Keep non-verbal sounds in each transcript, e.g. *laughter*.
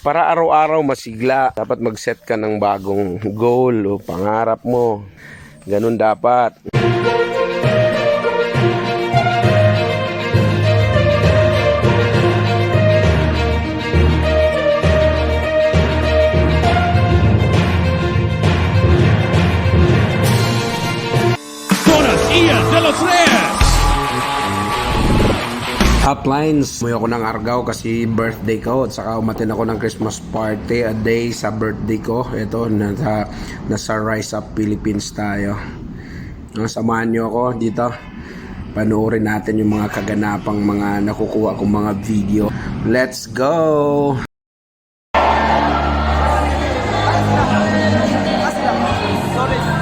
para araw-araw masigla. Dapat mag-set ka ng bagong goal o pangarap mo. Ganun dapat. Hotlines. Umuwi ako ng Argao kasi birthday ko at saka umatin ako ng Christmas party a day sa birthday ko. Ito, nasa, nasa Rise Up Philippines tayo. Samahan nyo ako dito. Panoorin natin yung mga kaganapang mga nakukuha kong mga video. Let's go! So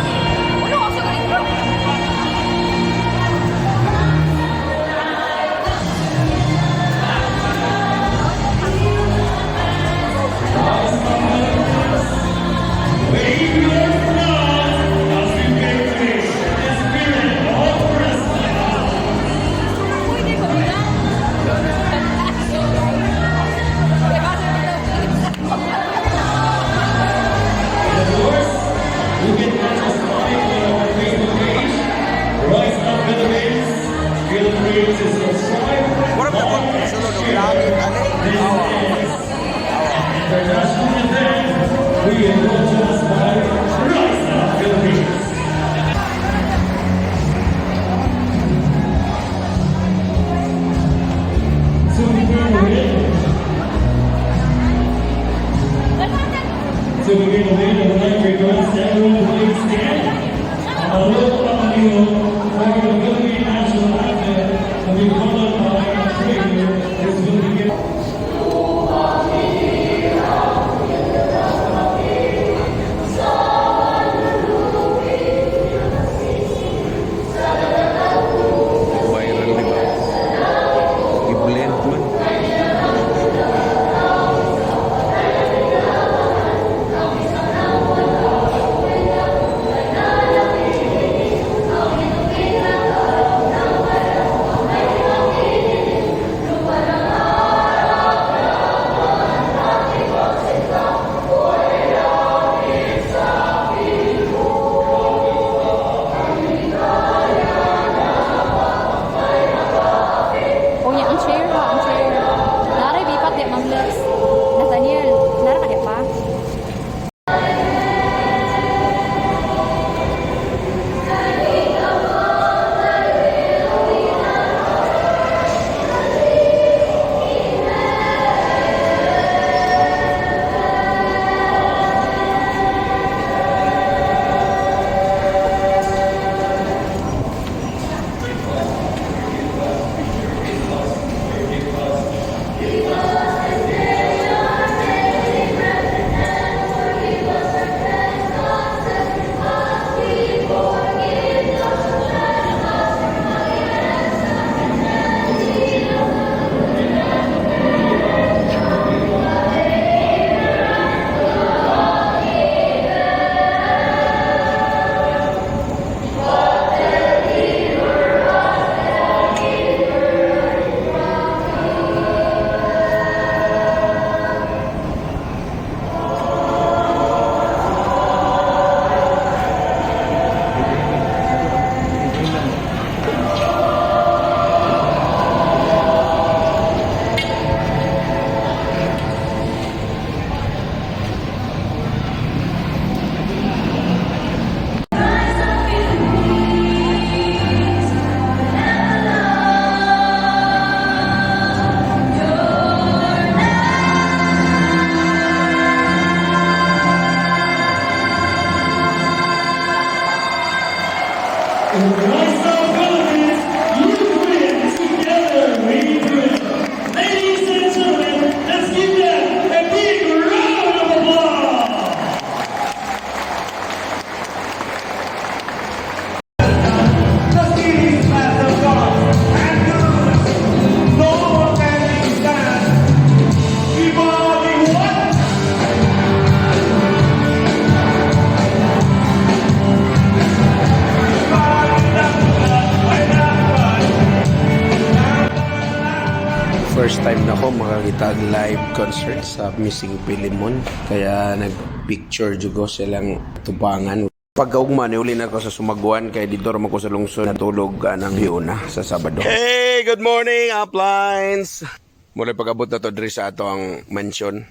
First time na ako itag live concert sa Missing Pilimon. Kaya nag-picture jugo silang tubangan. Pagkaugma, uli na ako sa Sumaguan kay dito naman ko sa lungsod natulog ka ng Yuna sa Sabado. Hey! Good morning, uplines! Mula pag-abot na to diri sa ato ang mansion. *laughs*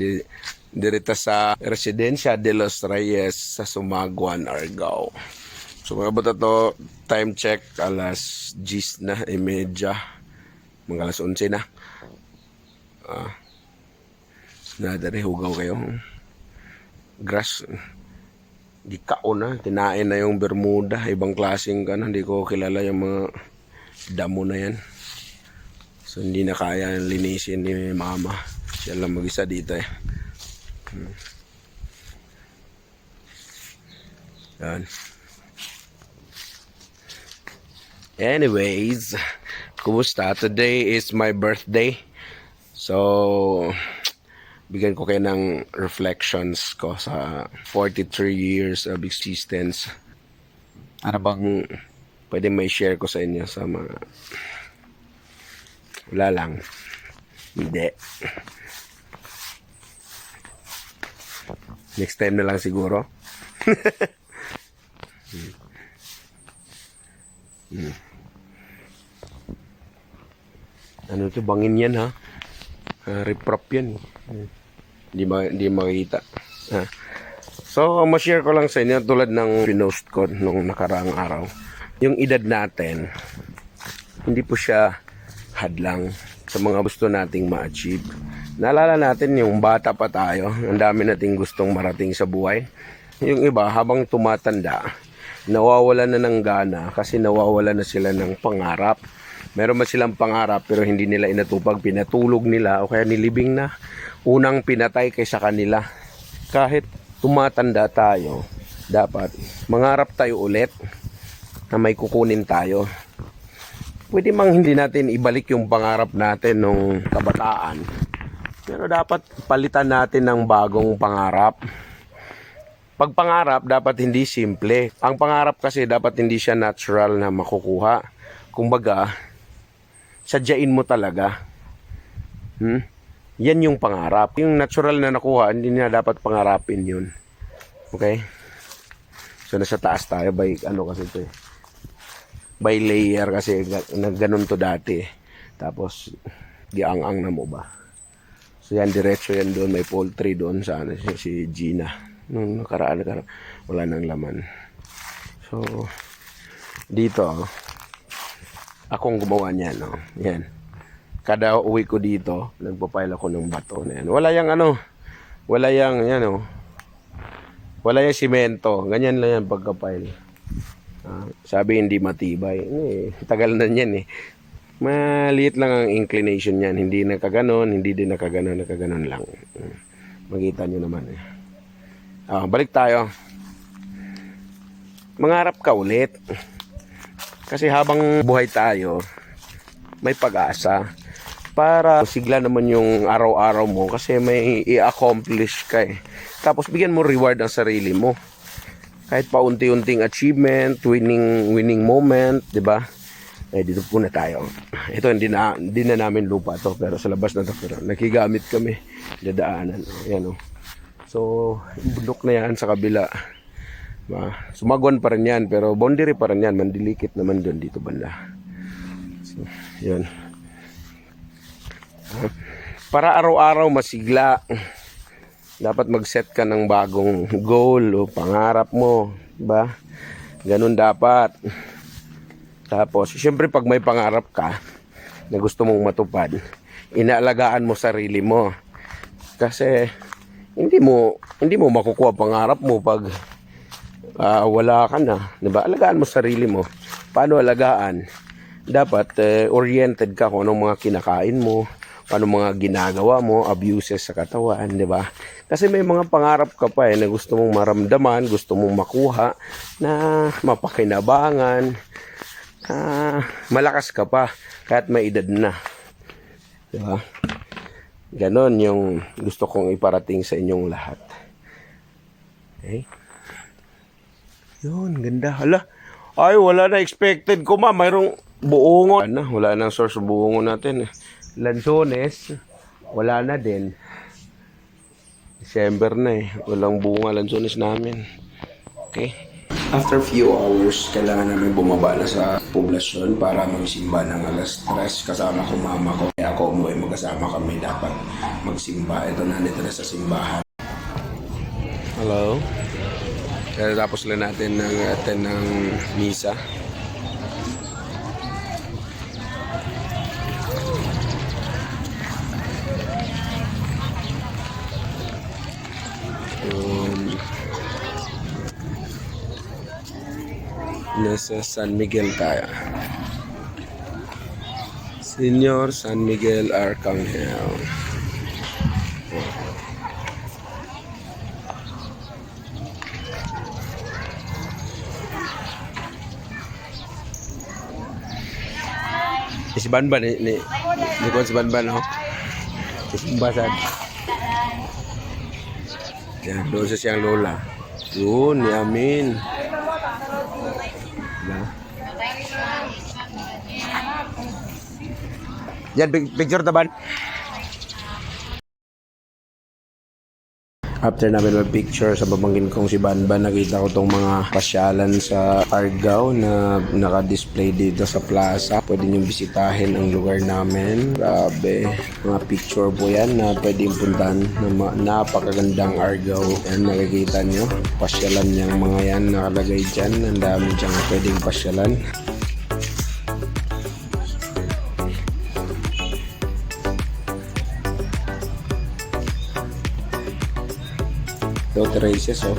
Di, dirita sa Residencia de los Reyes sa Sumaguan, Argao. So pag-abot na to, time check, alas 10 na, e medya. Mga alas 11 na. Ah. Na dari hugaw kayo. Grass. Di kao na. Tinain na yung Bermuda. Ibang klaseng ka na. Hindi ko kilala yung mga damo na yan. So hindi na kaya linisin ni mama. Siya lang mag-isa dito eh. Hmm. Yan. Anyways, kumusta? Today is my birthday. So, bigyan ko kayo ng reflections ko sa 43 years of existence. Ano bang Kung pwede may share ko sa inyo sa mga... Wala lang. Hindi. Next time na lang siguro. *laughs* Hmm. Ano to bangin yan ha? Uh, riprap yan. Hmm. Hindi ma hindi makita. Ha? So, ma-share ko lang sa inyo tulad ng pinost ko nung nakaraang araw. Yung edad natin, hindi po siya hadlang sa mga gusto nating ma-achieve. Naalala natin yung bata pa tayo, ang dami nating gustong marating sa buhay. Yung iba, habang tumatanda, nawawala na ng gana kasi nawawala na sila ng pangarap. Meron man silang pangarap pero hindi nila inatupag, pinatulog nila o kaya nilibing na. Unang pinatay kaysa kanila. Kahit tumatanda tayo, dapat mangarap tayo ulit na may kukunin tayo. Pwede mang hindi natin ibalik yung pangarap natin nung kabataan. Pero dapat palitan natin ng bagong pangarap. Pag pangarap, dapat hindi simple. Ang pangarap kasi dapat hindi siya natural na makukuha. Kumbaga, sadyain mo talaga. Hmm? Yan yung pangarap. Yung natural na nakuha, hindi na dapat pangarapin yun. Okay? So, nasa taas tayo by, ano kasi ito eh. By layer kasi, ga- na ganun to dati. Tapos, giang-ang na mo ba? So, yan, diretso yan doon. May poultry doon sa ano, si, si Gina. Nung nakaraan, nakaraan, wala nang laman. So, dito, oh, akong gumawa niyan, no? Yan. Kada uwi ko dito, nagpapile ako ng bato na yan. Wala yang ano, wala yang, yan oh. Wala yung simento. Ganyan lang yan pagka-pile. Ah, sabi hindi matibay. Eh, tagal na yan eh. Maliit lang ang inclination yan. Hindi nakaganon, hindi din nakaganon, nakaganon lang. Hmm. Makita nyo naman eh. Ah, balik tayo. Mangarap ka ulit. Kasi habang buhay tayo, may pag-asa para sigla naman yung araw-araw mo kasi may i-accomplish ka eh. Tapos bigyan mo reward ang sarili mo. Kahit pa unti-unting achievement, winning winning moment, 'di ba? Eh dito po na tayo. Ito hindi na hindi na namin lupa to pero sa labas na to pero nakigamit kami dadaanan. Ayan oh. So, bundok na yan sa kabila. Ba, sumagwan pa rin yan pero boundary pa rin yan, mandilikit naman doon dito banda. So, yan. Para araw-araw masigla, dapat mag-set ka ng bagong goal o pangarap mo, ba? Ganun dapat. Tapos, siyempre pag may pangarap ka na gusto mong matupad, inaalagaan mo sarili mo. Kasi hindi mo hindi mo makukuha pangarap mo pag ah, wala ka na, 'di ba? Alagaan mo sarili mo. Paano alagaan? Dapat eh, oriented ka kung anong mga kinakain mo, paano mga ginagawa mo, abuses sa katawan, 'di ba? Kasi may mga pangarap ka pa eh na gusto mong maramdaman, gusto mong makuha na mapakinabangan, ah, malakas ka pa kahit may edad na. 'Di ba? Ganon yung gusto kong iparating sa inyong lahat. Okay? Yun, ganda. Hala. Ay, wala na expected ko ma. Mayroong buongon. Ano, wala nang source buongon natin. eh. Lanzones, wala na din. December na eh. Walang bunga lanzones namin. Okay. After few hours, kailangan namin bumaba na sa poblasyon para magsimba ng alas 3 kasama ko mama ko. Kaya ako umuwi magkasama kami dapat magsimba. Ito na nito na sa simbahan. Hello. Kaya tapos lang natin ng attend ng misa. Um, nasa San Miguel tayo. Senior San Miguel Arcangel. Si Banban ni ni ni Kwan si Banban ho. Si Basan. Yan, doon sa siyang lola. Yun, ni Amin. Na. Yan, pic- picture taban. After namin mag-picture sa babangkin kong si Banban, nakita ko tong mga pasyalan sa Argao na naka-display dito sa plaza. Pwede niyong bisitahin ang lugar namin. Grabe. Mga picture po yan na pwedeng puntahan. Ma- napakagandang Argao. Yan, nakikita niyo. Pasyalan niyang mga yan nakalagay dyan. Ang dami dyan pwedeng pasyalan. Races, oh.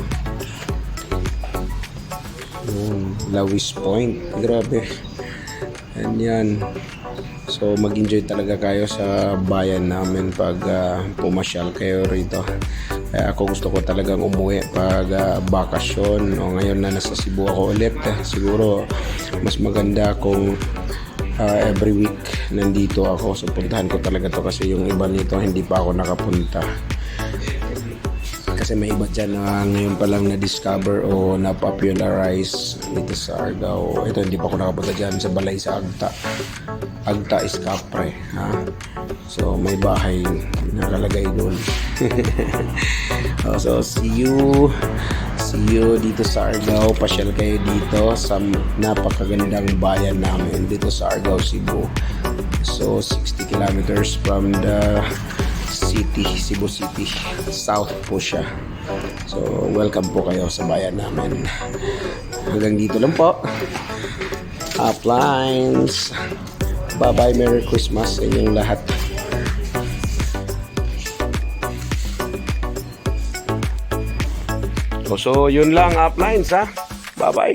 Yun, Lawis Point. Grabe. Yan yan. So, mag-enjoy talaga kayo sa bayan namin pag ah, pumasyal kayo rito. Kaya ako gusto ko talagang umuwi pag ah, bakasyon. O ngayon na nasa Cebu ako ulit. eh, siguro, mas maganda kung ah, every week nandito ako. So, puntahan ko talaga to kasi yung iba nito hindi pa ako nakapunta kasi may iba dyan na ngayon pa lang na-discover o na-popularize dito sa Argao. Ito, hindi pa ako nakapunta dyan sa balay sa Agta. Agta is Capre. Ha? So, may bahay nakalagay doon. *laughs* Oh, so, see you. See you dito sa Argao. Pasyal kayo dito sa napakagandang bayan namin dito sa Argao, Cebu. So, 60 kilometers from the City, Cebu City. South po. So, welcome po kayo sa bayan namin. Hanggang dito lang po. Uplines. Bye-bye. Merry Christmas sa inyong lahat. So, yun lang uplines ha. Bye-bye.